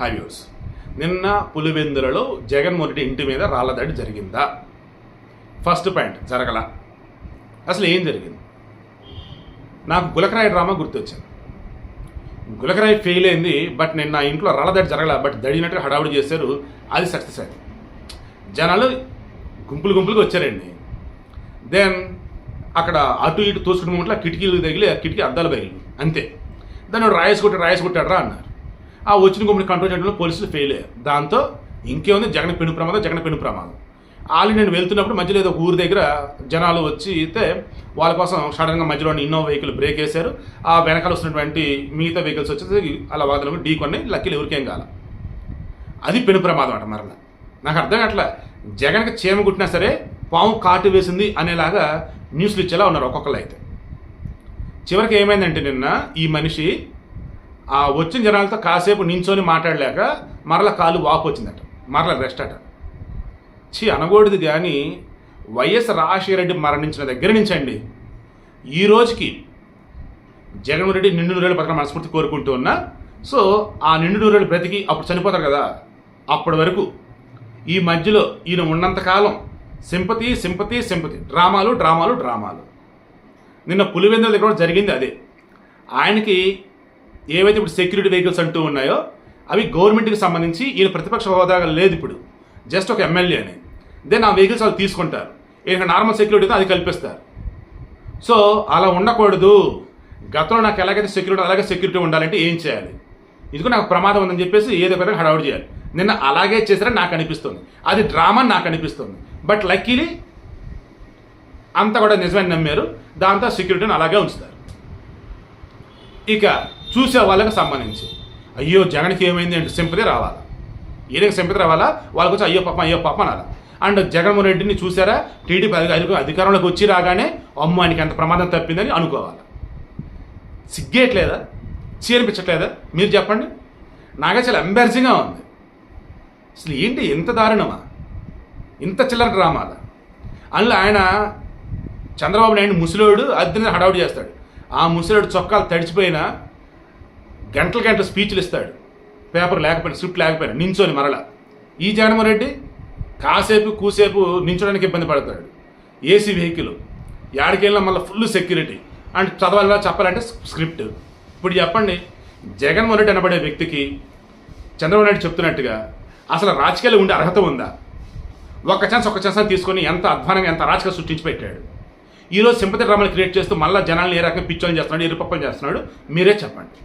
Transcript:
హైవ్యూర్స్ నిన్న పులివెందులలో జగన్మోహన్ రెడ్డి ఇంటి మీద రాళ్ళదాడి జరిగిందా? ఫస్ట్ పాయింట్ జరగల. అసలు ఏం జరిగింది? నాకు గులకరాయి డ్రామా గుర్తొచ్చింది. గులకరాయి ఫెయిల్ అయింది బట్ నిన్న ఇంట్లో రాళ్ళదాడి జరగల బట్ దడినట్టుగా హడావుడి చేశారు అది సక్సెస్ అయింది జనాలు గుంపులు గుంపులుగా వచ్చారండి. దెన్ అక్కడ అటు ఇటు తోసుకునే ముంట్ల కిటికీలు తగిలి ఆ కిటికీ అద్దాలు పగిలి అంతే. దాన్ని వాడు రాయేసి కొట్టాడు రాయేసి అన్నారు. ఆ వచ్చిన గుమ్మడి కంట్రోల్ చేయడంలో పోలీసులు ఫెయిల్ అయ్యారు. దాంతో ఇంకేముంది? జగన్ పెను ప్రమాదం జగన్ పెను ప్రమాదం. ఆల్రెడీ నేను వెళ్తున్నప్పుడు మధ్యలో ఏదో ఊరి దగ్గర జనాలు వచ్చి అయితే వాళ్ళ కోసం సడన్గా మధ్యలో ఇన్నోవా వెహికల్ బ్రేక్ వేశారు. ఆ వెనకాల వస్తున్నటువంటి మిగతా వెహికల్స్ వచ్చేసి అలా వాదనకు ఢీ కొన్ని లక్కీలు ఎవరికేం కాల. అది పెను ప్రమాదం అంట మరలా. నాకు అర్థం కావట్లే. జగన్కి చీమ కుట్టినా సరే పాము కాటు వేసింది అనేలాగా న్యూస్లు ఇచ్చేలా ఉన్నారు ఒక్కొక్కరు అయితే. చివరికి ఏమైందంటే నిన్న ఈ మనిషి ఆ వచ్చిన జనాలతో కాసేపు నించొని మాట్లాడలేక మరల కాలు వాపు వచ్చిందట. మరల రెస్ట్ అట. ఛీ అనకూడదు కానీ వైఎస్ రాజశేఖర రెడ్డి మరణించిన దగ్గర నుంచండి. ఈ రోజుకి జగన్మోహన్ రెడ్డి నిండు నూరేళ్ళు పక్కన మనస్ఫూర్తి కోరుకుంటూ ఉన్నా సో ఆ నిండు నూరేళ్ళు బ్రతికి అప్పుడు చనిపోతారు కదా. అప్పటి వరకు ఈ మధ్యలో ఈయన ఉన్నంతకాలం సింపతి సింపతి సింపతి. డ్రామాలు డ్రామాలు డ్రామాలు. నిన్న పులివెందుల దగ్గర జరిగింది అదే. ఆయనకి ఏవైతే ఇప్పుడు సెక్యూరిటీ వెహికల్స్ అంటూ ఉన్నాయో అవి గవర్నమెంట్కి సంబంధించి ఈయన ప్రతిపక్ష హోదా లేదు ఇప్పుడు. జస్ట్ ఒక ఎమ్మెల్యే అని. దెన్ ఆ వెహికల్స్ వాళ్ళు తీసుకుంటారు. ఈయన నార్మల్ సెక్యూరిటీతో అది కల్పిస్తారు. సో అలా ఉండకూడదు. గతంలో నాకు ఎలాగైతే సెక్యూరిటీ అలాగే సెక్యూరిటీ ఉండాలంటే ఏం చేయాలి? ఇదిగో నాకు ప్రమాదం ఉందని చెప్పేసి ఏదో విధంగా హడావుడి చేయాలి. నిన్న అలాగే చేశారని నాకు అనిపిస్తుంది. అది డ్రామా అని నాకు అనిపిస్తుంది. బట్ లక్కీలీ అంతా కూడా నిజమని నమ్మారు. దాంతో సెక్యూరిటీని అలాగే ఉంచుతారు. ఇక చూసే వాళ్ళకి సంబంధించి. అయ్యో జగన్కి ఏమైంది అంటే సింపతి రావాలా? ఏదైనా సింపతి రావాలా? వాళ్ళకి వచ్చి అయ్యో పాప అయ్యో పాప అనాలా? అండ్ జగన్మోహన్ రెడ్డిని చూసారా? టీడీపీ అధికారులు అధికారంలోకి వచ్చి రాగానే అమ్మ ఆయనకి ఎంత ప్రమాదం తప్పిందని అనుకోవాలి? సిగ్గేయట్లేదా? చేర్పించట్లేదా? మీరు చెప్పండి. నాకే చాలా ఎంబారసింగ్గా ఉంది. అసలు ఏంటి ఇంత దారుణమా? ఇంత చిల్లర డ్రామాలా? అందులో ఆయన చంద్రబాబు నాయుడు ముసలోడు అద్దెని హడావుడి చేస్తాడు. ఆ ముసలోడు చొక్కాలు తడిచిపోయినా గంటల గంటల స్పీచ్లు ఇస్తాడు. పేపర్ లేకపోయినా స్క్రిప్ట్ లేకపోయినా నించోని మరలా. ఈ జగన్మోహన్ రెడ్డి కాసేపు కూసేపు నించడానికి ఇబ్బంది పడతాడు. ఏసీ వెహికల్ యాడికెళ్ళినా మళ్ళీ ఫుల్ సెక్యూరిటీ. అండ్ చదవాలా చెప్పాలంటే స్క్రిప్ట్. ఇప్పుడు చెప్పండి జగన్మోహన్ రెడ్డి అనబడే వ్యక్తికి చంద్రబాబు నాయుడు చెప్తున్నట్టుగా అసలు రాజకీయాలు ఉండే అర్హత ఉందా? ఒక్క ఛాన్స్ ఒక్క ఛాన్స్ తీసుకొని ఎంత అధ్వానంగా ఎంత రాజకీయ సృష్టించి పెట్టాడు. ఈరోజు సింపతి డ్రామాలు క్రియేట్ చేస్తూ మళ్ళీ జనాలు ఏ రకంగా పిచ్చోని చేస్తున్నాడు ఎరుపప్పని చేస్తున్నాడు మీరే చెప్పండి.